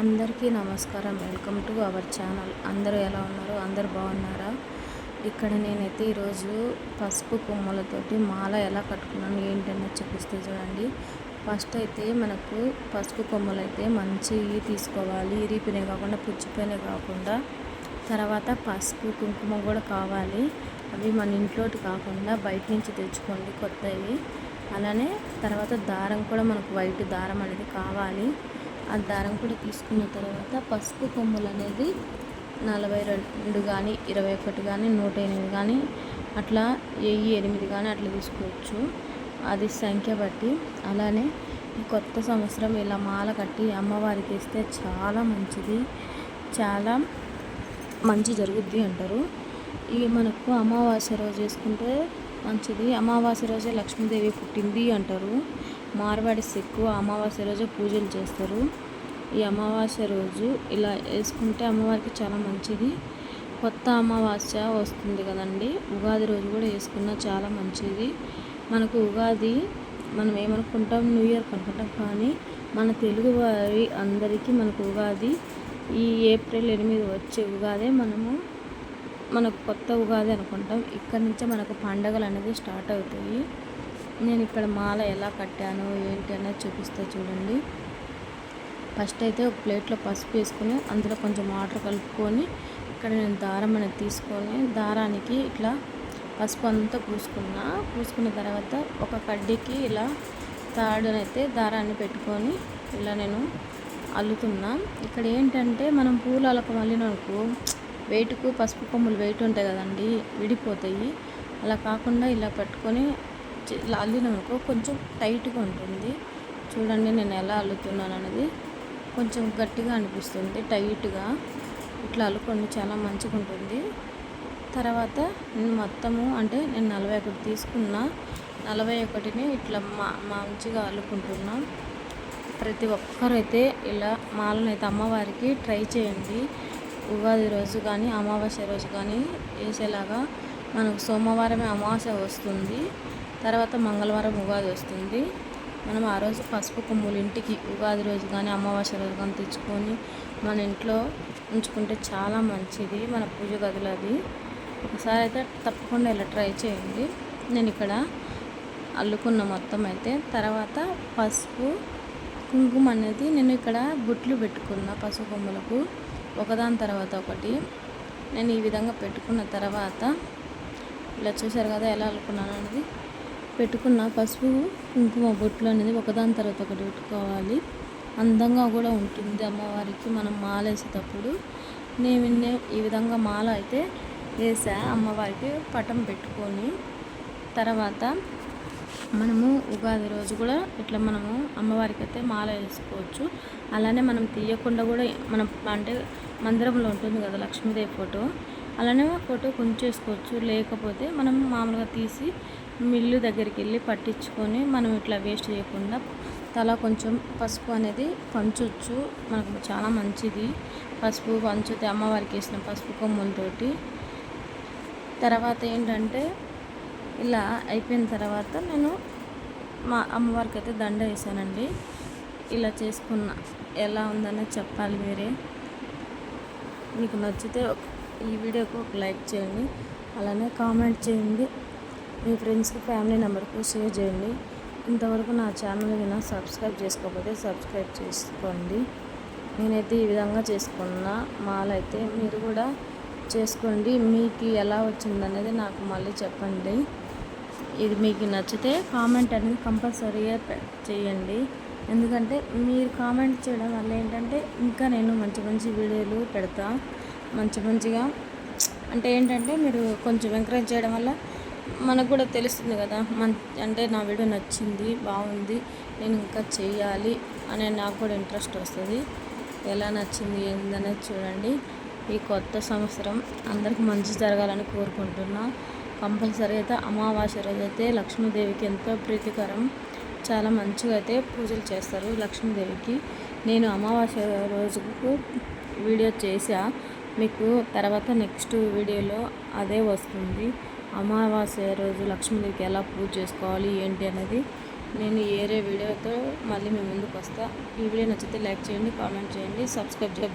అందరికీ నమస్కారం. Welcome to our channel. అందరూ ఎలా ఉన్నారు? అందరు బాగున్నారా? ఇక్కడ నేనైతే ఈరోజు పసుపు కొమ్మలతోటి మాల ఎలా కట్టుకున్నాను ఏంటనేది చూపిస్తే చూడండి. ఫస్ట్ అయితే మనకు పసుపు కొమ్మలు అయితే మంచి తీసుకోవాలి ఇరిపినవి కాకుండా పుచ్చిపోయినవి కాకుండా తర్వాత పసుపు కుంకుమ కూడా కావాలి. అవి మన ఇంట్లోటి కాకుండా బయట నుంచి తెచ్చుకోండి కొత్తవి. అలానే తర్వాత దారం కూడా మనకు వైట్ దారం అనేది కావాలి. ఆ దారం కూడా తీసుకున్న తర్వాత పసుపు కొమ్ములు అనేది నలభై రెండు కానీ ఇరవై ఒకటి కానీ నూట ఎనిమిది కానీ అట్లా వెయ్యి ఎనిమిది కానీ అట్లా తీసుకోవచ్చు. అది సంఖ్య బట్టి. అలానే కొత్త సంవత్సరం ఇలా మాల కట్టి అమ్మవారికి ఇస్తే చాలా మంచిది. చాలా మంచి జరుగుద్ది అంటారు. ఇవి మనకు అమావాస్య రోజు వేసుకుంటే మంచిది. అమావాస్య రోజే లక్ష్మీదేవి పుట్టింది అంటారు. మార్వాడి ఎక్కువ అమావాస్య రోజు పూజలు చేస్తారు. ఈ అమావాస్య రోజు ఇలా వేసుకుంటే అమ్మవారికి చాలా మంచిది. కొత్త అమావాస్య వస్తుంది కదండి. ఉగాది రోజు కూడా వేసుకున్న చాలా మంచిది. మనకు ఉగాది మనం ఏమనుకుంటాం? న్యూ ఇయర్ అనుకుంటాం కానీ మన తెలుగు వారి అందరికీ మనకు ఉగాది ఈ ఏప్రిల్ ఎనిమిది వచ్చే ఉగాదే మనము మనకు కొత్త ఉగాది అనుకుంటాం. ఇక్కడ నుంచే మనకు పండగలు అనేది స్టార్ట్ అవుతాయి. నేను ఇక్కడ మాల ఎలా కట్టాను ఏంటి అనేది చూపిస్తే చూడండి. ఫస్ట్ అయితే ఒక ప్లేట్లో పసుపు వేసుకొని అందులో కొంచెం వాటర్ కలుపుకొని ఇక్కడ నేను దారం అనేది తీసుకొని దారానికి ఇట్లా పసుపు అంతా పూసుకున్నా. పూసుకున్న తర్వాత ఒక కడ్డీకి ఇలా తాడునైతే దారాన్ని పెట్టుకొని ఇలా నేను అల్లుతున్నా. ఇక్కడ ఏంటంటే మనం పూలు అలకం అల్లిననుకో వెయిట్కు పసుపు కొమ్ములు వెయిట్ ఉంటాయి కదండి విడిపోతాయి. అలా కాకుండా ఇలా పెట్టుకొని అల్లినామనుకో కొంచెం టైట్గా ఉంటుంది. చూడండి నేను ఎలా అల్లుతున్నాను అనేది కొంచెం గట్టిగా అనిపిస్తుంది టైట్గా. ఇట్లా అల్లుకోండి చాలా మంచిగా ఉంటుంది తర్వాత నేను మొత్తము అంటే నేను నలభై ఒకటి తీసుకున్న. నలభై ఒకటిని ఇట్లా మా మంచిగా అల్లుకుంటున్నా. ప్రతి ఒక్కరైతే ఇలా మాలనైతే అమ్మవారికి ట్రై చేయండి. ఉగాది రోజు కానీ అమావాస్య రోజు కానీ వేసేలాగా మనకు సోమవారమే అమావాస్య వస్తుంది. తర్వాత మంగళవారం ఉగాది వస్తుంది. మనం ఆ రోజు పసుపు కొమ్ములు ఇంటికి ఉగాది రోజు కానీ అమావాస్య రోజు కానీ తెచ్చుకొని మన ఇంట్లో ఉంచుకుంటే చాలా మంచిది మన పూజ గదులు అది. ఒకసారి అయితే తప్పకుండా ఇలా ట్రై చేయండి. నేను ఇక్కడ అల్లుకున్న మొత్తం అయితే తర్వాత పసుపు కుంకుమ అనేది నేను ఇక్కడ బుట్లు పెట్టుకున్న పసుపు కొమ్మలకు ఒకదాని తర్వాత ఒకటి. నేను ఈ విధంగా పెట్టుకున్న తర్వాత ఇలా చూసారు కదా ఎలా అల్లుకున్నాను అనేది. పెట్టుకున్న పసుపు కుంకుమ బొట్లు అనేది ఒకదాని తర్వాత ఒకటి పెట్టుకోవాలి. అందంగా కూడా ఉంటుంది అమ్మవారికి మనం మాల వేసేటప్పుడు. నేను ఈ విధంగా మాల అయితే వేసా అమ్మవారికి పటం పెట్టుకొని. తర్వాత మనము ఉగాది రోజు కూడా ఇట్లా మనము అమ్మవారికి అయితే మాల వేసుకోవచ్చు. అలానే మనం తీయకుండా కూడా మనం అంటే మందిరంలో ఉంటుంది కదా లక్ష్మీదేవి ఫోటో. అలానే ఫోటో కొంచేసుకోవచ్చు. లేకపోతే మనం మామూలుగా తీసి మిల్లు దగ్గరికి వెళ్ళి పట్టించుకొని మనం ఇట్లా వేస్ట్ చేయకుండా తల కొంచెం పసుపు అనేది పంచవచ్చు మనకు చాలా మంచిది. పసుపు పంచితే అమ్మవారికి వేసిన పసుపు కొమ్ములతోటి. తర్వాత ఏంటంటే ఇలా అయిపోయిన తర్వాత నేను మా అమ్మవారికి అయితే దండ వేసానండి ఇలా చేసుకున్న ఎలా ఉందనే చెప్పాలి మీరే. మీకు నచ్చితే ఈ వీడియోకి ఒక లైక్ చేయండి. అలానే కామెంట్ చేయండి. మీ ఫ్రెండ్స్కి ఫ్యామిలీ నెంబర్కి షేర్ చేయండి. ఇంతవరకు నా ఛానల్ వినా సబ్స్క్రైబ్ చేసుకోకపోతే సబ్స్క్రైబ్ చేసుకోండి. నేనైతే ఈ విధంగా చేసుకున్న. మాల అయితే మీరు కూడా చేసుకోండి. మీకు ఎలా వచ్చిందనేది నాకు మళ్ళీ చెప్పండి. ఇది మీకు నచ్చితే కామెంట్ అనేది కంపల్సరీగా చేయండి. ఎందుకంటే మీరు కామెంట్ చేయడం వల్ల ఏంటంటే ఇంకా నేను మంచి మంచి వీడియోలు పెడతా. మంచి మంచిగా అంటే ఏంటంటే మీరు కొంచెం ఎంకరేజ్ చేయడం వల్ల మనకు కూడా తెలుస్తుంది కదా మన అంటే నా వీడియో నచ్చింది బాగుంది నేను ఇంకా చేయాలి అనే నాకు కూడా ఇంట్రెస్ట్ వస్తుంది. ఎలా నచ్చింది ఏందనేది చూడండి. ఈ కొత్త సంవత్సరం అందరికి మంచి జరగాలని కోరుకుంటున్నా. కంపల్సరీ అయితే అమావాస్య రోజు అయితే లక్ష్మీదేవికి ఎంతో ప్రీతికరం. చాలా మంచిగా అయితే పూజలు చేస్తారు లక్ష్మీదేవికి. నేను అమావాస్య రోజుకు వీడియో చేసా మీకు తర్వాత నెక్స్ట్ వీడియోలో అదే వస్తుంది. అమావాస్య రోజు లక్ష్మీదేవికి ఎలా పూజ చేసుకోవాలి ఏంటి అనేది నేను ఏరే వీడియోతో మళ్ళీ మీ ముందుకు వస్తా. ఈ వీడియో నచ్చితే లైక్ చేయండి కామెంట్ చేయండి సబ్స్క్రైబ్ చేయండి.